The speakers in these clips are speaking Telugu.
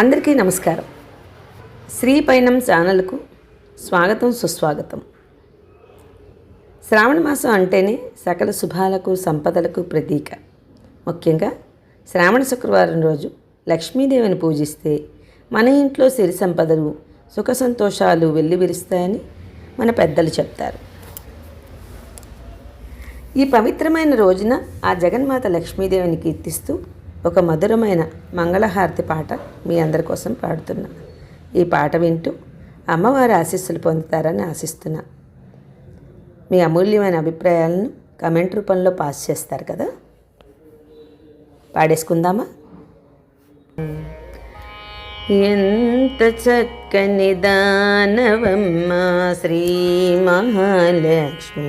అందరికీ నమస్కారం. శ్రీ పైనం ఛానల్కు స్వాగతం సుస్వాగతం. శ్రావణ మాసం అంటేనే సకల శుభాలకు సంపదలకు ప్రతీక. ముఖ్యంగా శ్రావణ శుక్రవారం రోజు లక్ష్మీదేవిని పూజిస్తే మన ఇంట్లో సిరి సంపదలు సుఖ సంతోషాలు వెల్లివిరుస్తాయని మన పెద్దలు చెప్తారు. ఈ పవిత్రమైన రోజున ఆ జగన్మాత లక్ష్మీదేవిని కీర్తిస్తూ ఒక మధురమైన మంగళహారతి పాట మీ అందరి కోసం పాడుతున్నా. ఈ పాట వింటూ అమ్మవారి ఆశీస్సులు పొందుతారని ఆశిస్తున్నా. మీ అమూల్యమైన అభిప్రాయాలను కమెంట్ రూపంలో పాస్ చేస్తారు కదా? పాడేసుకుందామా? ఎంత చక్కని దానవమ్మ శ్రీ మహాలక్ష్మి.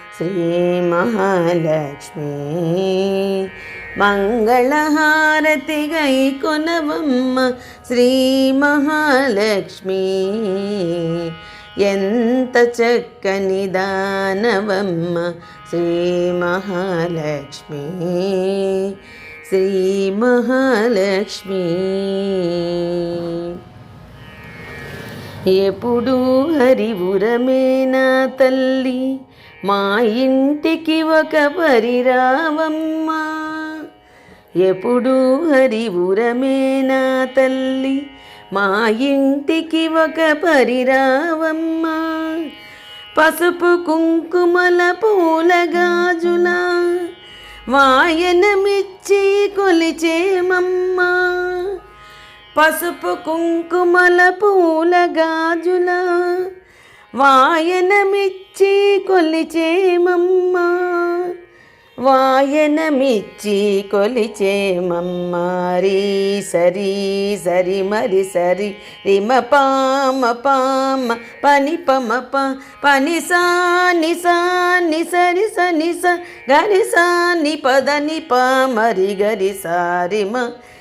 శ్రీ మహాలక్ష్మి మంగళహారతి గై కొనవమ్మ శ్రీ మహాలక్ష్మి ఎంత చక్కని దానవమ్మ శ్రీ మహాలక్ష్మి శ్రీ మహాలక్ష్మి ఎప్పుడు హరివురమేనా తల్లి మా ఇంటికి ఒక పరిరావమ్మా ఎప్పుడూ హరివురమే నా తల్లి. మా ఇంటికి ఒక పరిరావమ్మా పసుపు కుంకుమల పూల గాజుల వాయనమిచ్చి కొలిచేమమ్మా. పసుపు కుంకుమల పూల గాజుల వాయనమిచ్చి కొలిచేమమ్మా. వాయనమిచ్చి కొలిచేమమ్మారి సరి సరి మరి సరి రిమ పామ పామ. పని పమ ప పని సాని సాని సరి సని స గరి సాని పద ని పా మరి గరి సారిమ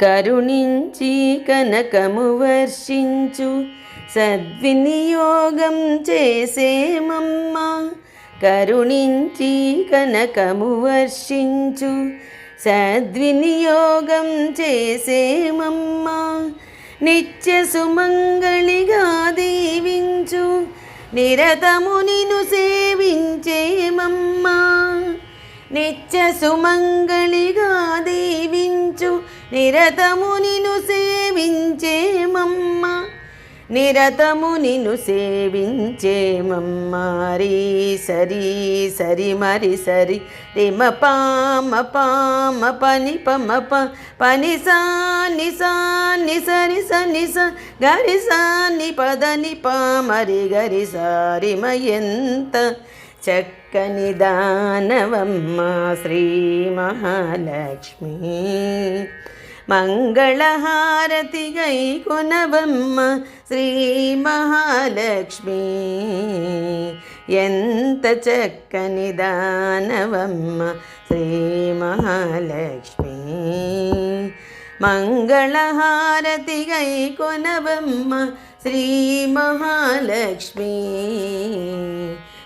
కరుణించి కనకము వర్షించు. సద్వినియోగం చేసేమమ్మ కరుణించి కనకము వర్షించు. సద్వినియోగం చేసేమమ్మ నిత్య సుమంగళిగా దీవించు. నిరతము నిను సేవించేమమ్మా నిత్య సుమంగళిగా దీవించు. నిరతము నిను సేవించేమమ్మ. నిరతము నిన్ను సేవించేమమ్మారి సరి సరి మరి సరి. రిమ పామ పామ పని పమ ప పని సాని సాని సరి సని స గరి సాని పదని పామరి గరి సారిమ ఎంత. చక్కని దానవమ్మ శ్రీ మహాలక్ష్మి. మంగళహారతి గై కొనవమ్మ శ్రీ మహాలక్ష్మి. ఎంత చక్కని దానవమ్మ శ్రీ మహాలక్ష్మి. మంగళహారతి గై కొనవమ్మ శ్రీ మహాలక్ష్మి.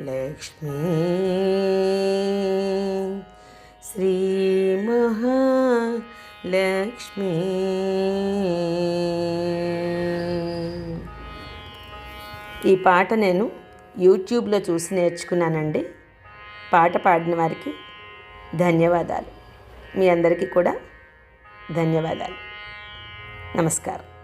లక్ష్మీ. శ్రీ మహాలక్ష్మీ. ఈ పాట నేను యూట్యూబ్లో చూసి నేర్చుకున్నానండి. పాట పాడిన వారికి ధన్యవాదాలు. మీ అందరికీ కూడా ధన్యవాదాలు. నమస్కారం.